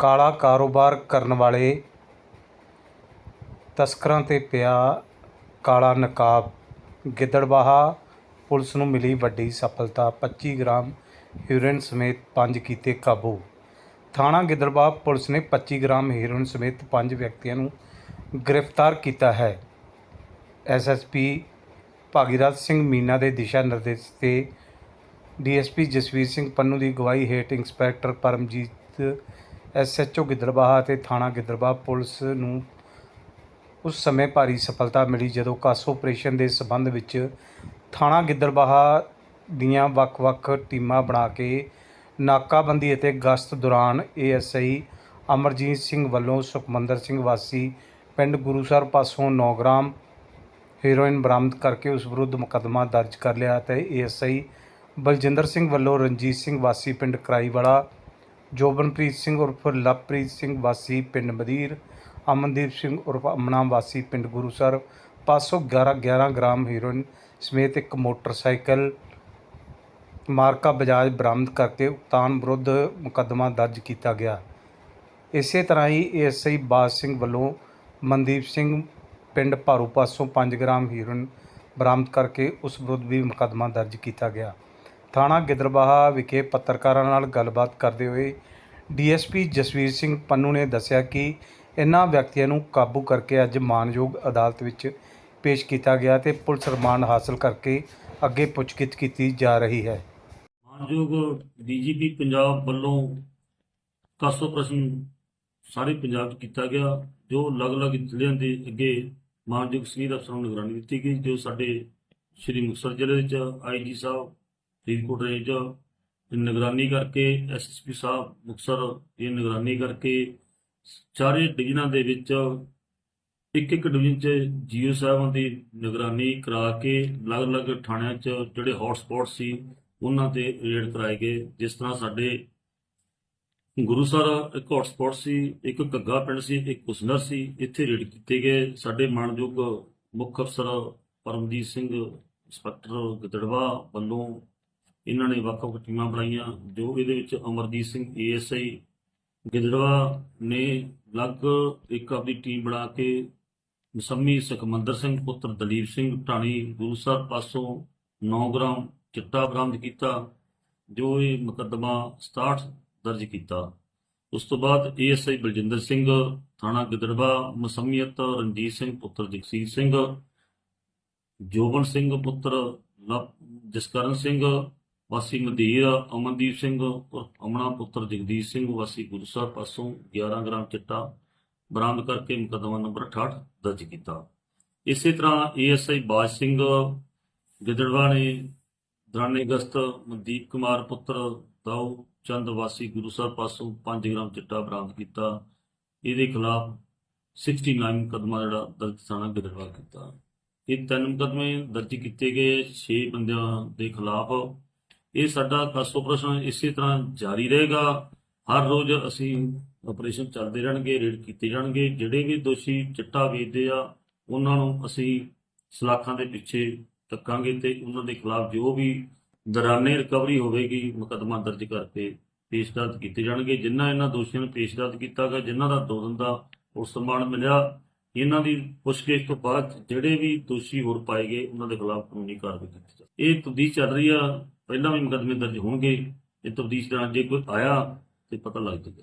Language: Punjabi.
ਕਾਲਾ ਕਾਰੋਬਾਰ ਕਰਨ ਵਾਲੇ ਤਸਕਰਾਂ ਤੇ ਪਿਆ ਕਾਲਾ ਨਕਾਬ। ਗਿੱਦੜਬਾਹਾ ਪੁਲਿਸ ਨੂੰ ਮਿਲੀ ਵੱਡੀ ਸਫਲਤਾ। 25 ਗ੍ਰਾਮ ਹੀਰੋਇਨ ਸਮੇਤ ਪੰਜ ਕੀਤੇ ਕਾਬੂ। ਥਾਣਾ ਗਿੱਦੜਬਾਹਾ ਪੁਲਿਸ ਨੇ 25 ਗ੍ਰਾਮ ਹੀਰੋਇਨ ਸਮੇਤ ਪੰਜ ਵਿਅਕਤੀਆਂ ਨੂੰ ਗ੍ਰਿਫਤਾਰ ਕੀਤਾ ਹੈ। ਐਸਐਸਪੀ ਭਾਗੀਰਥ ਸਿੰਘ ਮੀਨਾ ਦੇ ਦਿਸ਼ਾ ਨਿਰਦੇਸ਼ ਤੇ ਡੀਐਸਪੀ ਜਸਵੀਰ ਸਿੰਘ ਪੰਨੂ ਦੀ ਅਗਵਾਈ ਹੇਠ ਇੰਸਪੈਕਟਰ ਪਰਮਜੀਤ ਐਸਐਚਓ ਗਿੱਦੜਬਾਹਾ ਅਤੇ ਥਾਣਾ ਗਿੱਦੜਬਾਹਾ ਪੁਲਿਸ ਨੂੰ ਉਸ ਸਮੇਂ ਭਾਰੀ ਸਫਲਤਾ ਮਿਲੀ ਜਦੋਂ ਕਾਸੋ ਆਪਰੇਸ਼ਨ ਦੇ ਸਬੰਧ ਵਿੱਚ ਥਾਣਾ ਗਿੱਦੜਬਾਹਾ ਦੀਆਂ ਵੱਖ-ਵੱਖ ਟੀਮਾਂ ਬਣਾ ਕੇ ਨਾਕਾਬੰਦੀ ਅਤੇ ਗਸ਼ਤ ਦੌਰਾਨ ਏਐਸਆਈ ਅਮਰਜੀਤ ਸਿੰਘ ਵੱਲੋਂ ਸੁਖਮੰਦਰ ਸਿੰਘ ਵਾਸੀ, ਪਿੰਡ ਗੁਰੂਸਰ ਪਾਸੋਂ 9 ਗ੍ਰਾਮ ਹੀਰੋਇਨ ਬਰਾਮਦ ਕਰਕੇ ਉਸ ਵਿਰੁੱਧ ਮੁਕੱਦਮਾ ਦਰਜ ਕਰ ਲਿਆ ਤੇ ਏਐਸਆਈ ਬਲਜਿੰਦਰ ਸਿੰਘ ਵੱਲੋਂ ਰਣਜੀਤ ਸਿੰਘ ਵਾਸੀ, ਪਿੰਡ ਕਰਾਈਵਾਲਾ ਜੋਬਨਪ੍ਰੀਤ ਸਿੰਘ ਉਰਫ ਲਵਪ੍ਰੀਤ ਸਿੰਘ ਵਾਸੀ ਪਿੰਡ ਮਦੀਰ, ਅਮਨਦੀਪ ਸਿੰਘ ਉਰਫ ਅਮਨਾ ਵਾਸੀ ਪਿੰਡ ਗੁਰੂਸਰ ਪਾਸੋਂ 11 11 ਗ੍ਰਾਮ ਹੀਰੋਇਨ ਸਮੇਤ ਇੱਕ ਮੋਟਰਸਾਈਕਲ ਮਾਰਕਾ ਬਜਾਜ ਬਰਾਮਦ ਕਰਕੇ ਉਕਤਾਨ ਵਿਰੁੱਧ ਮੁਕੱਦਮਾ ਦਰਜ ਕੀਤਾ ਗਿਆ। ਇਸੇ ਤਰ੍ਹਾਂ ਹੀ ਏਐਸਆਈ ਬਾਜ ਸਿੰਘ ਵੱਲੋਂ ਮਨਦੀਪ ਸਿੰਘ ਪਿੰਡ ਭਾਰੂ ਪਾਸੋਂ 5 ਗ੍ਰਾਮ ਹੀਰੋਇਨ ਬਰਾਮਦ ਕਰਕੇ ਉਸ ਵਿਰੁੱਧ ਵੀ ਮੁਕੱਦਮਾ ਦਰਜ ਕੀਤਾ ਗਿਆ। ਥਾਣਾ ਗਿੱਦੜਬਾਹਾ ਵਿਖੇ ਪੱਤਰਕਾਰਾਂ ਨਾਲ ਗੱਲਬਾਤ ਕਰਦੇ ਹੋਏ ਡੀਐਸਪੀ ਜਸਵੀਰ ਸਿੰਘ ਪੰਨੂ ਨੇ ਦੱਸਿਆ ਕਿ ਇਨ੍ਹਾਂ ਵਿਅਕਤੀਆਂ ਨੂੰ ਕਾਬੂ ਕਰਕੇ ਅੱਜ ਮਾਨਯੋਗ ਅਦਾਲਤ ਵਿੱਚ ਪੇਸ਼ ਕੀਤਾ ਗਿਆ ਤੇ ਪੁਲਿਸ ਰਿਮਾਂਡ ਹਾਸਲ ਕਰਕੇ ਅੱਗੇ ਪੁੱਛਗਿੱਛ ਕੀਤੀ ਜਾ ਰਹੀ ਹੈ। ਮਾਨਯੋਗ ਡੀਜੀਪੀ ਪੰਜਾਬ ਵੱਲੋਂ ਕਾਸੋ ਪ੍ਰਸ਼ਨ ਸਾਰੇ ਪੰਜਾਬ 'ਚ ਕੀਤਾ ਗਿਆ, ਜੋ ਅਲੱਗ-ਅਲੱਗ ਜ਼ਿਲ੍ਹਿਆਂ ਦੇ ਅੱਗੇ ਮਾਨਯੋਗ ਸਰੀਰ ਅਫਸਰਾਂ ਨੂੰ ਨਿਗਰਾਨੀ ਦਿੱਤੀ ਗਈ, ਜੋ ਸਾਡੇ ਸ਼੍ਰੀ ਮੁਕਤਸਰ ਜ਼ਿਲ੍ਹੇ ਵਿੱਚ ਆਈਜੀ ਸਾਹਿਬ ਫਰੀਦਕੋਟ ਰੇਂਜ ਦੀ ਨਿਗਰਾਨੀ ਕਰਕੇ ਐਸਐਸਪੀ ਸਾਹਿਬ, ਮੁਕਤਸਰ ਦੀ ਨਿਗਰਾਨੀ ਕਰਕੇ ਚਾਰੇ ਡਿਵੀਜ਼ਨਾਂ ਦੇ ਵਿੱਚ ਇੱਕ ਇੱਕ ਡਿਵੀਜ਼ਨ 'ਚ ਜੀਓ ਸਾਹਿਬਾਂ ਦੀ ਨਿਗਰਾਨੀ ਕਰਾ ਕੇ ਅਲੱਗ-ਅਲੱਗ ਥਾਣਿਆਂ 'ਚ ਜਿਹੜੇ ਹੌਟ ਸਪੌਟ ਸੀ, ਉਹਨਾਂ ਤੇ ਰੇਡ ਕਰਾਏ ਗਏ। ਜਿਸ ਤਰ੍ਹਾਂ ਸਾਡੇ ਗੁਰੂਸਰ ਇੱਕ ਹੌਟਸਪੌਟ ਸੀ, ਇੱਕ ਘੱਗਾ ਪਿੰਡ ਸੀ, ਇੱਕ ਕੁਸਨਰ ਸੀ, ਇੱਥੇ ਰੇਡ ਕੀਤੇ ਗਏ। ਸਾਡੇ ਮਾਨਯੋਗ ਮੁੱਖ ਅਫਸਰ ਪਰਮਜੀਤ ਸਿੰਘ, ਇੰਸਪੈਕਟਰ ਗਦੜਵਾ ਵੱਲੋਂ ਇਹਨਾਂ ਨੇ ਵੱਖ-ਵੱਖ ਟੀਮਾਂ ਬਣਾਈਆਂ, ਜੋ ਇਹਦੇ ਵਿੱਚ ਅਮਰਜੀਤ ਸਿੰਘ ਏਐਸਆਈ ਗਿੱਦੜਵਾ ਨੇ ਅਲੱਗ ਇੱਕ ਆਪਣੀ ਟੀਮ ਬਣਾ ਕੇ ਮਸੰਮੀ ਸੁਖਮੰਦਰ ਸਿੰਘ, ਪੁੱਤਰ ਦਲੀਪ ਸਿੰਘ, ਢਾਣੀ ਸਾਹਿਬ ਪਾਸੋਂ 9 ਗ੍ਰਾਮ ਚਿੱਟਾ ਬਰਾਮਦ ਕੀਤਾ, ਜੋ ਇਹ ਮੁਕੱਦਮਾ 67 ਦਰਜ ਕੀਤਾ। ਉਸ ਤੋਂ ਬਾਅਦ ਏਐਸਆਈ ਬਲਜਿੰਦਰ ਸਿੰਘ, ਥਾਣਾ ਗਿੱਦੜਵਾ, ਮਸਮੀਅਤ ਰਣਜੀਤ ਸਿੰਘ, ਪੁੱਤਰ ਜਗਸੀਰ ਸਿੰਘ, ਜੋਬਨ ਸਿੰਘ, ਪੁੱਤਰ ਲਵ- ਜਸਕਰਨ ਸਿੰਘ ਵਾਸੀ ਮਦੀਰ ਅਮਨਦੀਪ ਸਿੰਘ, ਅਮਨਾ ਪੁੱਤਰ ਜਗਦੀਸ਼ ਸਿੰਘ, ਵਾਸੀ ਗੁਰਸਰ ਪਾਸੋਂ 11 ਗ੍ਰਾਮ ਚਿੱਟਾ ਬਰਾਮਦ ਕਰਕੇ ਮੁਕੱਦਮਾ ਨੰਬਰ 68 ਦਰਜ ਕੀਤਾ। ਇਸੇ ਤਰ੍ਹਾਂ ਏਐਸਆਈ ਬਾਜ ਸਿੰਘ, ਗਿੱਦੜਵਾ ਨੇ ਦੌਰਾਨੇ ਅਗਸਤ ਮਨਦੀਪ ਕੁਮਾਰ ਪੁੱਤਰ, ਦਾਊ ਚੰਦ ਵਾਸੀ ਗੁਰੂਸਰ ਪਾਸੋਂ 5 ਗ੍ਰਾਮ ਚਿੱਟਾ ਬਰਾਮਦ ਕੀਤਾ। ਇਹਦੇ ਖਿਲਾਫ 69 ਮੁਕੱਦਮਾ ਜਿਹੜਾ ਦਰਜ ਥਾਣਾ ਗਿੱਦੜਵਾ ਕੀਤਾ। ਇਹ ਤਿੰਨ ਮੁਕੱਦਮੇ ਦਰਜ ਕੀਤੇ ਗਏ। 6 ਬੰਦਿਆਂ ਦੇ ਖਿਲਾਫ ਇਹ ਸਾਡਾ ਕਾਸ ਆਪਰੇਸ਼ਨ ਇਸੇ ਤਰ੍ਹਾਂ ਜਾਰੀ ਰਹੇਗਾ। ਹਰ ਰੋਜ਼ ਅਸੀਂ ਆਪਰੇਸ਼ਨ ਚੱਲਦੇ ਰਹਿਣਗੇ ਰੇਡ ਕੀਤੇ ਜਾਣਗੇ। ਜਿਹੜੇ ਵੀ ਦੋਸ਼ੀ ਚਿੱਟਾ ਵੇਚਦੇ ਆ, ਉਹਨਾਂ ਨੂੰ ਅਸੀਂ ਸਲਾਖਾਂ ਦੇ ਪਿੱਛੇ ਤੱਕਾਂਗੇ ਤੇ ਉਹਨਾਂ ਦੇ ਖਿਲਾਫ ਜੋ ਵੀ ਦੌਰਾਨੇ ਰਿਕਵਰੀ ਹੋਵੇਗੀ, ਮੁਕੱਦਮਾ ਦਰਜ ਕਰਕੇ ਪੇਸ਼ਦਾਰ ਕੀਤੇ ਜਾਣਗੇ। ਜਿਨ੍ਹਾਂ ਇਹਨਾਂ ਦੋਸ਼ੀਆਂ ਨੂੰ ਪੇਸ਼ਦਾਰ ਕੀਤਾ ਗਿਆ ਜਿਨ੍ਹਾਂ ਦਾ ਦੋ ਦਿਨ ਦਾ ਉਸ ਰਿਮਾਂਡ ਮਿਲਿਆ, ਇਹਨਾਂ ਦੀ ਪੁੱਛਗਿੱਛ ਤੋਂ ਬਾਅਦ ਜਿਹੜੇ ਵੀ ਦੋਸ਼ੀ ਹੋਰ ਪਾਏ ਗਏ, ਉਹਨਾਂ ਦੇ ਖਿਲਾਫ ਕਾਨੂੰਨੀ ਕਾਰਵਾਈ ਕੀਤੀ ਜਾਵੇ ਇਹ ਤਬਦੀਲ ਚੱਲ ਰਹੀ ਆ। ਪਹਿਲਾਂ ਵੀ ਮੁਕੱਦਮੇ ਦਰਜ ਹੋਣਗੇ, ਇਹ ਤਬਦੀਸ਼ ਦੌਰਾਨ ਜੇ ਕੋਈ ਆਇਆ ਤੇ ਪਤਾ ਲੱਗ ਜਾਏਗਾ।